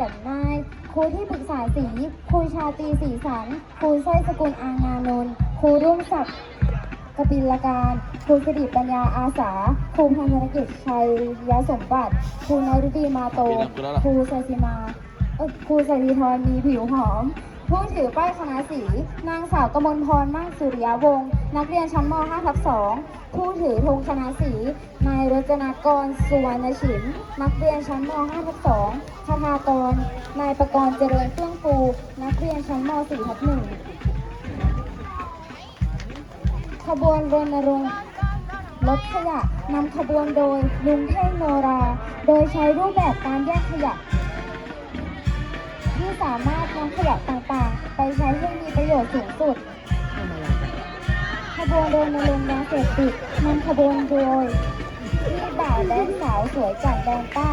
กับนายครูที่ปรึกษาสีครูชาตรีสีสันครูสร้อยสกุลอางานนท์ครูรุ่งศักดิ์กบิลการครูสิริปัญญาอาสาครูพันธกิจชัยยสมบัติครูนรุดีมาโตครูไซซิมาเอ้ยครูไซริธรมีผิวหอม ผู้ถือป้ายคณะสีนางสาวกมลพรมั่งสุริยาวงศ์ นักเรียนชั้นม .5 ทับ2ผู้ถือธงคณะสีนายรจนากรสุวรรณฉิมนักเรียนชั้นม .5 ทับ2คทากร นายประกรณ์เจริญเฟื่องฟูนักเรียนชั้นม .4 ทับ1ขบวนรณรงค์ลดขยะนำขบวนโดยลุงเท่งโนรา โดยใช้รูปแบบการแยกขยะ ที่สามารถนำขยะต่างๆ ไปใช้ให้มีประโยชน์สูงสุด บวนรณรงค์ยาเสพติดนำขบวนโดยที่บ่าวแดนสาวสวยจากแดนใต้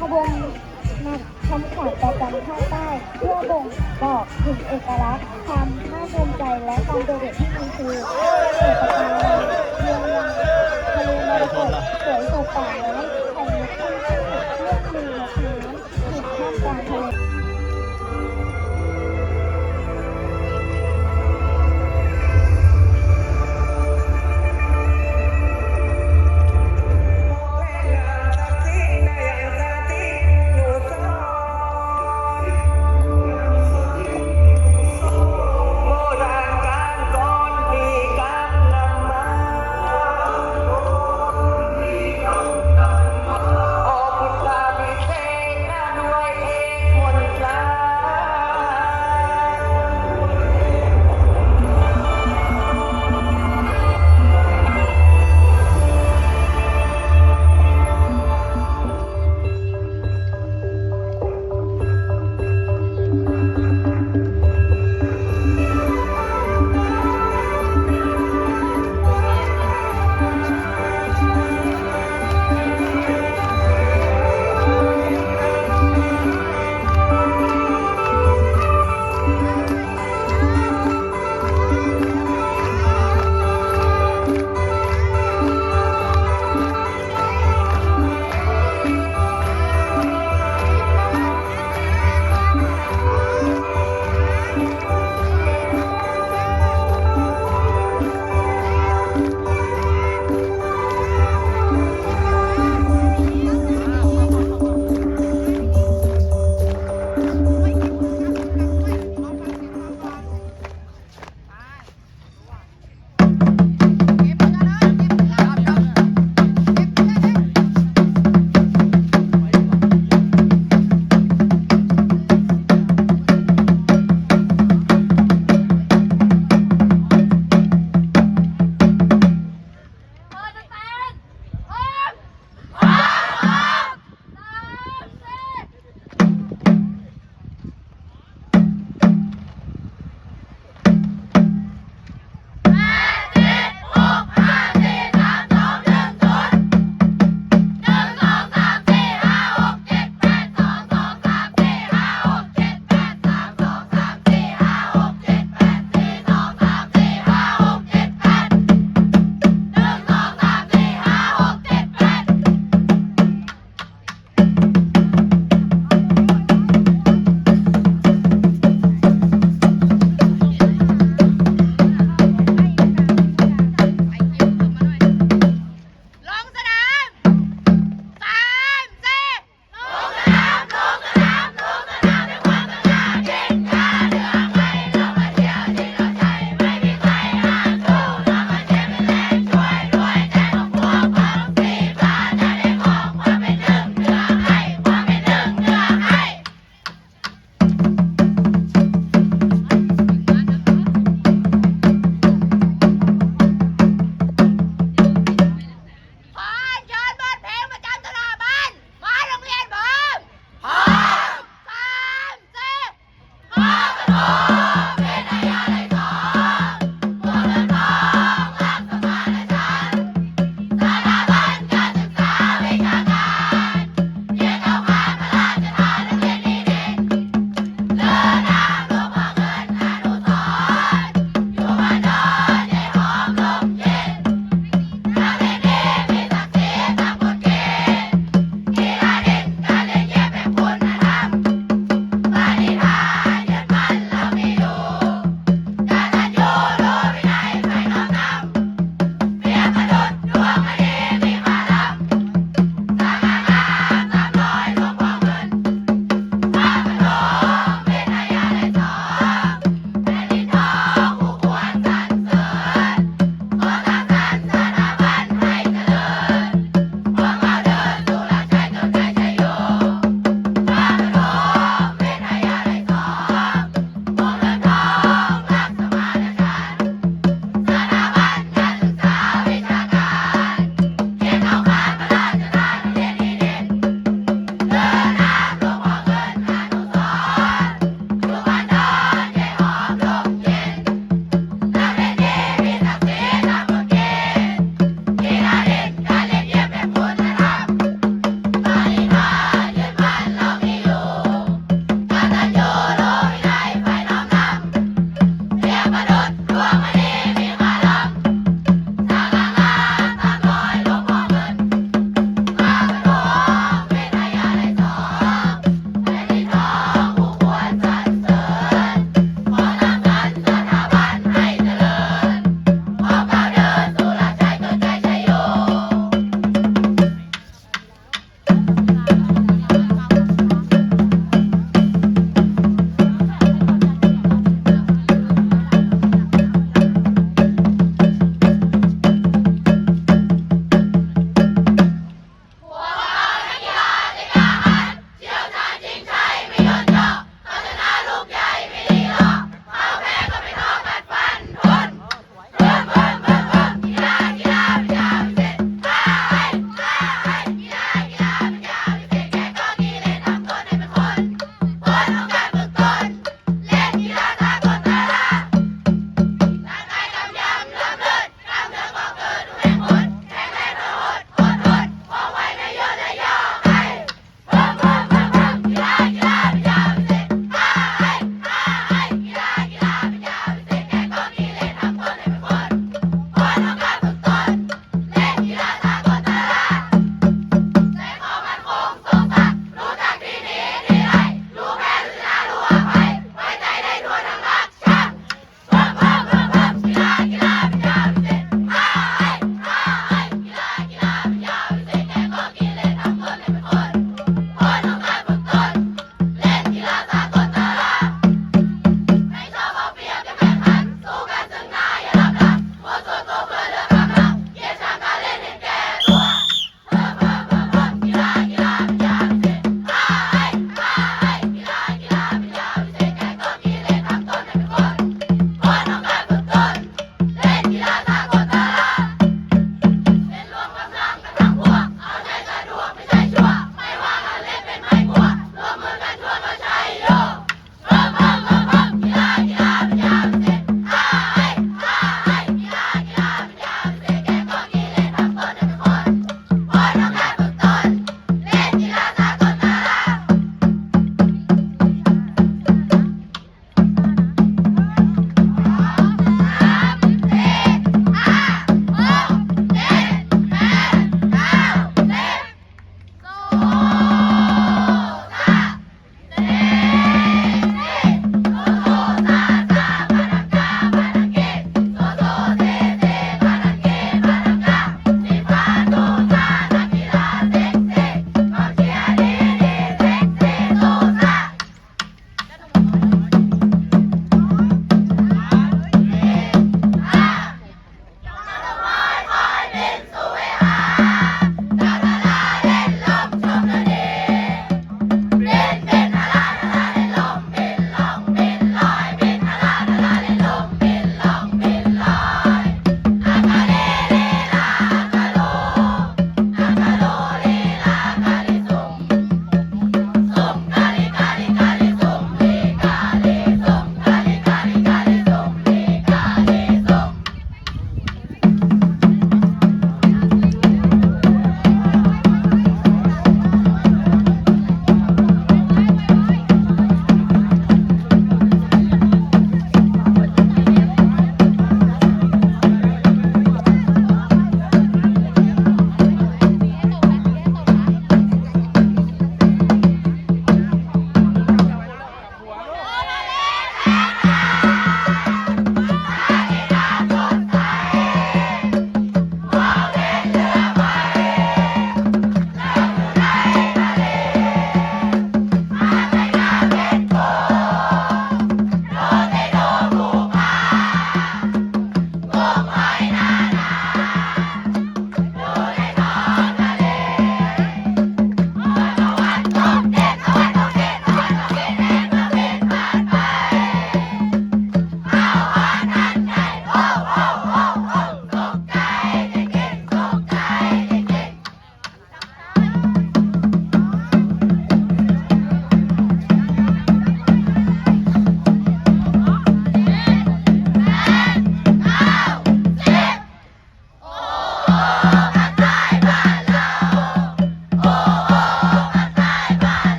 ขบวนนำคำขวัญประจำภาคใต้ เพื่อบ่งบอกถึงเอกลักษณ์ความภาคภูมิใจและความโดดเด่นที่มีคือเกิดจากการเรียนรู้ทะเลมรกตสวยสดป่าไม้